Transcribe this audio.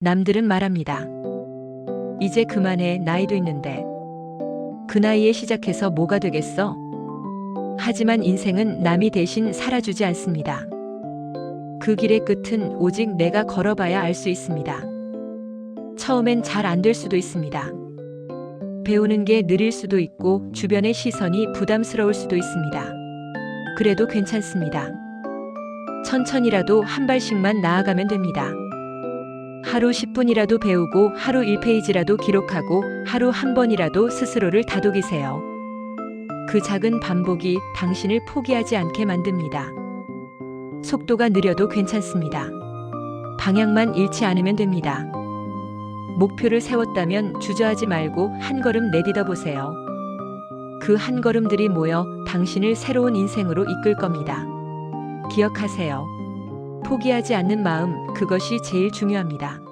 남들은 말합니다. 이제 그만해 나이도 있는데. 그 나이에 시작해서 뭐가 되겠어? 하지만 인생은 남이 대신 살아주지 않습니다. 그 길의 끝은 오직 내가 걸어봐야 알 수 있습니다. 처음엔 잘 안 될 수도 있습니다. 배우는 게 느릴 수도 있고 주변의 시선이 부담스러울 수도 있습니다. 그래도 괜찮습니다. 천천히라도 한 발씩만 나아가면 됩니다. 하루 10분이라도 배우고 하루 1페이지라도 기록하고 하루 한 번이라도 스스로를 다독이세요. 그 작은 반복이 당신을 포기하지 않게 만듭니다. 속도가 느려도 괜찮습니다. 방향만 잃지 않으면 됩니다. 목표를 세웠다면 주저하지 말고 한 걸음 내딛어 보세요. 그 한 걸음들이 모여 당신을 새로운 인생으로 이끌 겁니다. 기억하세요. 포기하지 않는 마음, 그것이 제일 중요합니다.